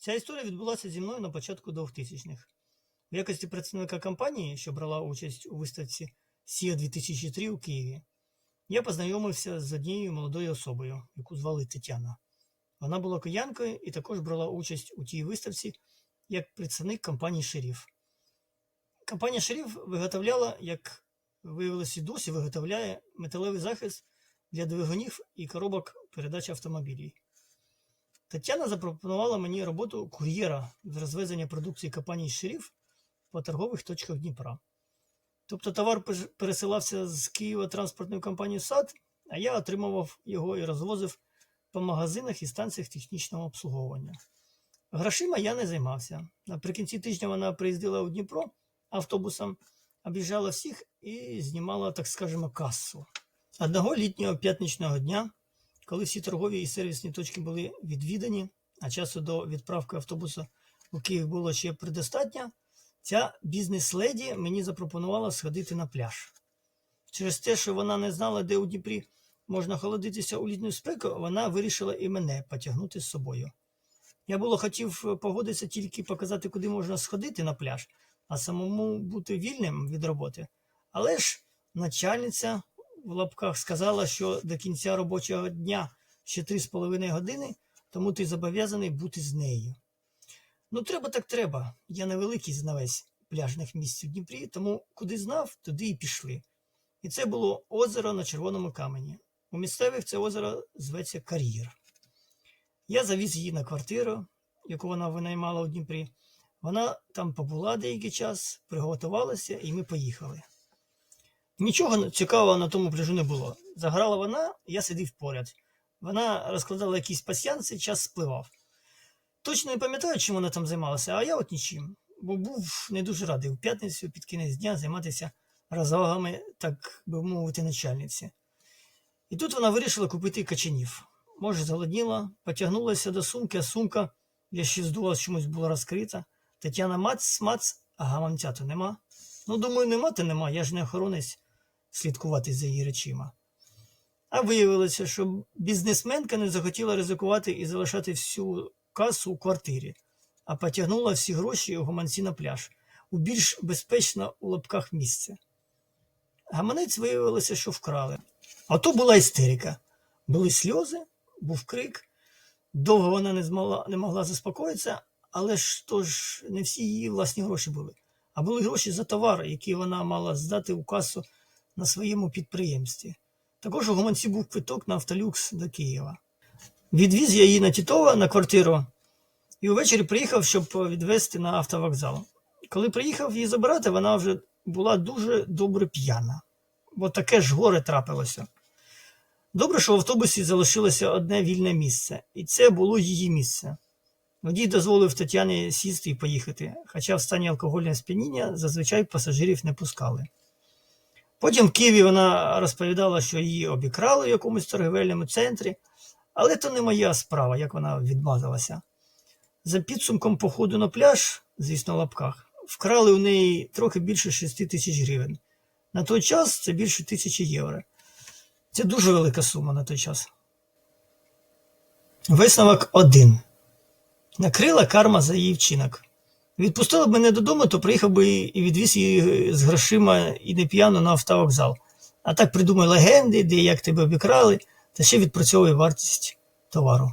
Ця історія відбулася зі мною на початку 2000-х. В якості представника компанії, що брала участь у виставці SIA 2003 у Києві, я познайомився з однією молодою особою, яку звали Тетяна. Вона була киянкою і також брала участь у тій виставці як представник компанії Шеріф. Компанія Шеріф виготовляла, як виявилося і досі, виготовляє металевий захист для двигунів і коробок передач автомобілів. Тетяна запропонувала мені роботу кур'єра з розвезення продукції компанії Шеріф по торгових точках Дніпра. Тобто товар пересилався з Києва транспортною компанією САД, а я отримував його і розвозив по магазинах і станціях технічного обслуговування. Грошима я не займався. Наприкінці тижня вона приїздила у Дніпро автобусом, об'їжджала всіх і знімала, так скажемо, касу. Одного літнього п'ятничного дня, коли всі торгові і сервісні точки були відвідані, а часу до відправки автобуса у Київ було ще предостатньо, ця бізнес-леді мені запропонувала сходити на пляж. Через те, що вона не знала, де у Дніпрі можна холодитися у літню спеку, вона вирішила і мене потягнути з собою. Я було хотів е, погодитися тільки показати, куди можна сходити на пляж, а самому бути вільним від роботи. Але ж начальниця в лапках сказала, що до кінця робочого дня ще 3,5 години, тому ти зобов'язаний бути з нею. Ну, треба так треба. Я невеликий знавець пляжних місць у Дніпрі, тому куди знав, туди і пішли. І це було озеро на червоному камені. У місцевих це озеро зветься Кар'єр. Я завіз її на квартиру, яку вона винаймала у Дніпрі. Вона там побула деякий час, приготувалася, і ми поїхали. Нічого цікавого на тому пляжу не було. Заграла вона, я сидів поряд. Вона розкладала якісь пасьянси, час спливав. Точно не пам'ятаю, чим вона там займалася, а я от нічим. Бо був не дуже радий в п'ятницю під кінець дня займатися розвагами, так би мовити, начальниці. І тут вона вирішила купити качанів. Може, зголодніла, потягнулася до сумки, а сумка, я ще здувалась, чомусь була розкрита. Тетяна мац, мац, а гаманця то нема. Ну, думаю, нема, то нема, я ж не охоронець слідкувати за її речима. А виявилося, що бізнесменка не захотіла ризикувати і залишати всю касу у квартирі, а потягнула всі гроші у гаманці на пляж у більш безпечне у лапках місце. Гаманець виявилося, що вкрали. А то була істерика. Були сльози, був крик. Довго вона не, змогла, не могла заспокоїтися, але ж то ж не всі її власні гроші були, а були гроші за товар, які вона мала здати у касу на своєму підприємстві. Також у гаманці був квиток на автолюкс до Києва. Відвіз я її на Тітова на квартиру і увечері приїхав, щоб відвезти на автовокзал. Коли приїхав її забирати, вона вже була дуже добре п'яна, бо таке ж горе трапилося. Добре, що в автобусі залишилося одне вільне місце, і це було її місце. Водій дозволив Тетяні сісти і поїхати, хоча в стані алкогольного сп'яніння зазвичай пасажирів не пускали. Потім в Києві вона розповідала, що її обікрали в якомусь торговельному центрі, але то не моя справа, як вона відмазалася. За підсумком походу на пляж, звісно, в лапках, вкрали у неї трохи більше 6 тисяч гривень. На той час це більше тисячі євро. Це дуже велика сума на той час. Висновок 1. Накрила карма за її вчинок. Відпустила б мене додому, то приїхав би і відвіз її з грошима і не п'яно на автовокзал. А так придумай легенди, де як тебе обікрали, та ще відпрацьовує вартість товару.